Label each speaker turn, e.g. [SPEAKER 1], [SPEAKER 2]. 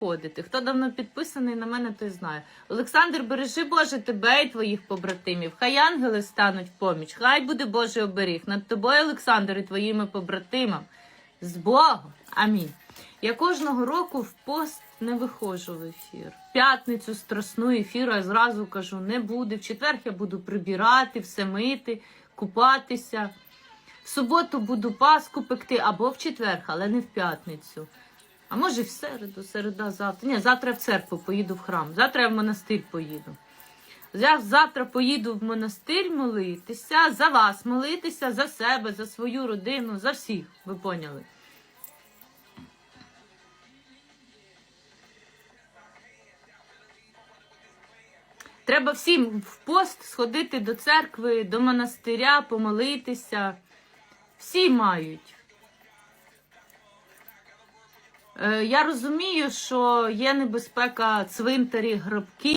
[SPEAKER 1] ходити. Хто давно підписаний на мене, той знає. Олександр, бережи Боже тебе і твоїх побратимів. Хай ангели стануть в поміч. Хай буде Божий оберіг над тобою, Олександр, і твоїми побратимами. З Богом. Амінь. Я кожного року в пост не виходжу в ефір. В п'ятницю страсну ефіру я зразу кажу, не буде. В четвер я буду прибирати, все мити, купатися. В суботу буду паску пекти або в четвер, але не в п'ятницю. А може в середу, середа, завтра. Ні, завтра я в церкву поїду в храм. Завтра я в монастир поїду. Я завтра поїду в монастир молитися, за вас молитися, за себе, за свою родину, за всіх. Ви поняли? Треба всім в пост сходити до церкви, до монастиря, помолитися. Всі мають. Я розумію, що є небезпека цвинтарі, гробки.